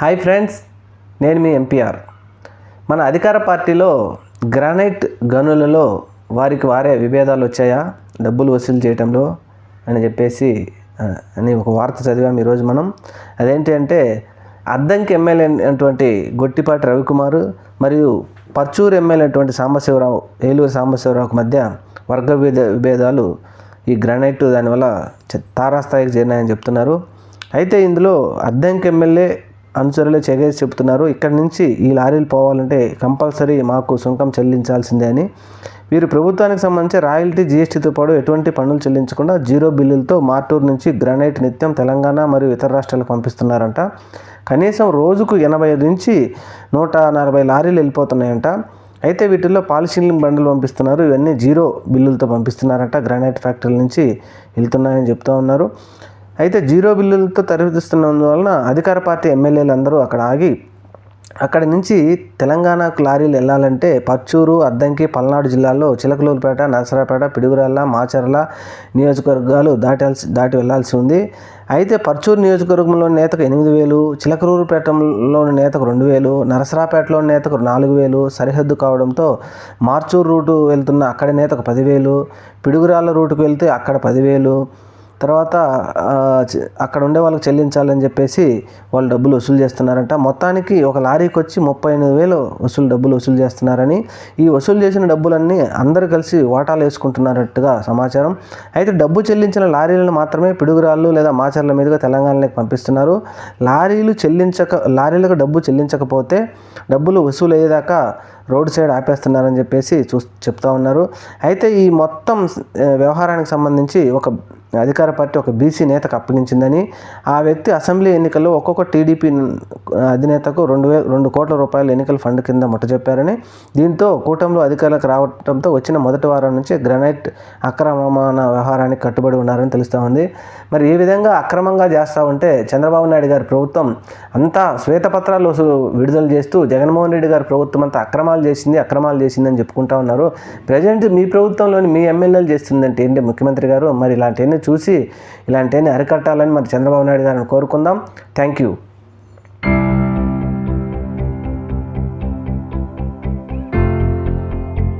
Hi friends నేను మీ MPR. మన అధికార పార్టీలో గ్రానైట్ గనులలో వారికి వారే విభేదాలు వచ్చాయా? డబ్బులు వసూలు చేయటంలో అని చెప్పేసి అని ఒక వార్త చదివాం ఈరోజు మనం. అదేంటి అంటే అద్దంకి ఎమ్మెల్యే అయినటువంటి గొట్టిపాటి రవికుమార్ మరియు పర్చూరు ఎమ్మెల్యే అటువంటి సాంబశివరావు ఏలూరు సాంబశివరావుకు మధ్య వర్గ విభేద విభేదాలు ఈ గ్రానైట్ దానివల్ల చ- తారాస్థాయికి చేరినాయని చెప్తున్నారు. అయితే ఇందులో అద్దంకి ఎమ్మెల్యే అనుచరులే చెగేసి చెప్తున్నారు. ఇక్కడి నుంచి ఈ లారీలు పోవాలంటే కంపల్సరీ మాకు సుంకం చెల్లించాల్సిందే అని. వీరు ప్రభుత్వానికి సంబంధించి రాయల్టీ జీఎస్టీతో పాటు ఎటువంటి పన్నులు చెల్లించకుండా జీరో బిల్లులతో మార్టూరు నుంచి గ్రానైట్ నిత్యం తెలంగాణ మరియు ఇతర రాష్ట్రాలకు పంపిస్తున్నారంట. కనీసం రోజుకు ఎనభై నుంచి నూట నలభై లారీలు వెళ్ళిపోతున్నాయంట. అయితే వీటిల్లో పాలిషింగ్ బండ్లు పంపిస్తున్నారు. ఇవన్నీ జీరో బిల్లులతో పంపిస్తున్నారంట. గ్రానైట్ ఫ్యాక్టరీల నుంచి వెళ్తున్నాయని చెప్తూ ఉన్నారు. అయితే జీరో బిల్లులతో తరలిస్తున్నందువలన అధికార పార్టీ ఎమ్మెల్యేలు అందరూ అక్కడ ఆగి అక్కడి నుంచి తెలంగాణకు లారీలు వెళ్ళాలంటే పచ్చూరు అద్దంకి పల్నాడు జిల్లాల్లో చిలకలూరుపేట నరసరాపేట పిడుగురాళ్ళ మాచర్ల నియోజకవర్గాలు దాటాల్సి దాటి వెళ్ళాల్సి ఉంది. అయితే పర్చూరు నియోజకవర్గంలోని నేతకు ఎనిమిది వేలు చిలకలూరుపేటలోని నేతకు రెండు వేలు నరసరాపేటలోని నేతకు నాలుగు వేలు సరిహద్దు కావడంతో మార్చూరు రూటు వెళ్తున్న అక్కడి నేతకు పదివేలు పిడుగురాళ్ళ రూటుకు వెళ్తే అక్కడ పదివేలు తర్వాత అక్కడ ఉండే వాళ్ళకి చెల్లించాలని చెప్పేసి వాళ్ళు డబ్బులు వసూలు చేస్తున్నారంట. మొత్తానికి ఒక లారీకి వచ్చి ముప్పై ఎనిమిది వేలు వసూలు డబ్బులు వసూలు చేస్తున్నారని ఈ వసూలు చేసిన డబ్బులన్నీ అందరూ కలిసి వాటాలు వేసుకుంటున్నట్టుగా సమాచారం. అయితే డబ్బు చెల్లించిన లారీలను మాత్రమే పిడుగురాళ్ళు లేదా మాచర్ల మీదుగా తెలంగాణలోకి పంపిస్తున్నారు. లారీలు చెల్లించక లారీలకు డబ్బు చెల్లించకపోతే డబ్బులు వసూలు అయ్యేదాకా రోడ్ సైడ్ ఆపేస్తున్నారని చెప్పేసి చూ చెప్తా ఉన్నారు. అయితే ఈ మొత్తం వ్యవహారానికి సంబంధించి ఒక అధికార పార్టీ ఒక బీసీ నేతకు అప్పగించిందని ఆ వ్యక్తి అసెంబ్లీ ఎన్నికల్లో ఒక్కొక్క టీడీపీ అధినేతకు రెండు వే రెండు కోట్ల రూపాయల ఎన్నికల ఫండ్ కింద ముట్టజెప్పారని దీంతో కూటమిలో అధికారులకు రావడంతో వచ్చిన మొదటి వారం నుంచి గ్రనైట్ అక్రమమాన వ్యవహారానికి కట్టుబడి ఉన్నారని తెలుస్తూ ఉంది. మరి ఈ విధంగా అక్రమంగా చేస్తూ ఉంటే చంద్రబాబు నాయుడు గారి ప్రభుత్వం అంతా శ్వేతపత్రాలు విడుదల చేస్తూ జగన్మోహన్ రెడ్డి గారి ప్రభుత్వం అంతా అక్రమాలు చేసింది అక్రమాలు చేసిందని చెప్పుకుంటా ఉన్నారు. ప్రజెంట్ మీ ప్రభుత్వంలోని మీ ఎమ్మెల్యేలు చేస్తుందంటే ఏంటి? ముఖ్యమంత్రి గారు మరి ఇలాంటివన్నీ చూసి ఇలాంటివన్నీ అరికట్టాలని మరి చంద్రబాబు నాయుడు గారిని కోరుకుందాం. Thank you.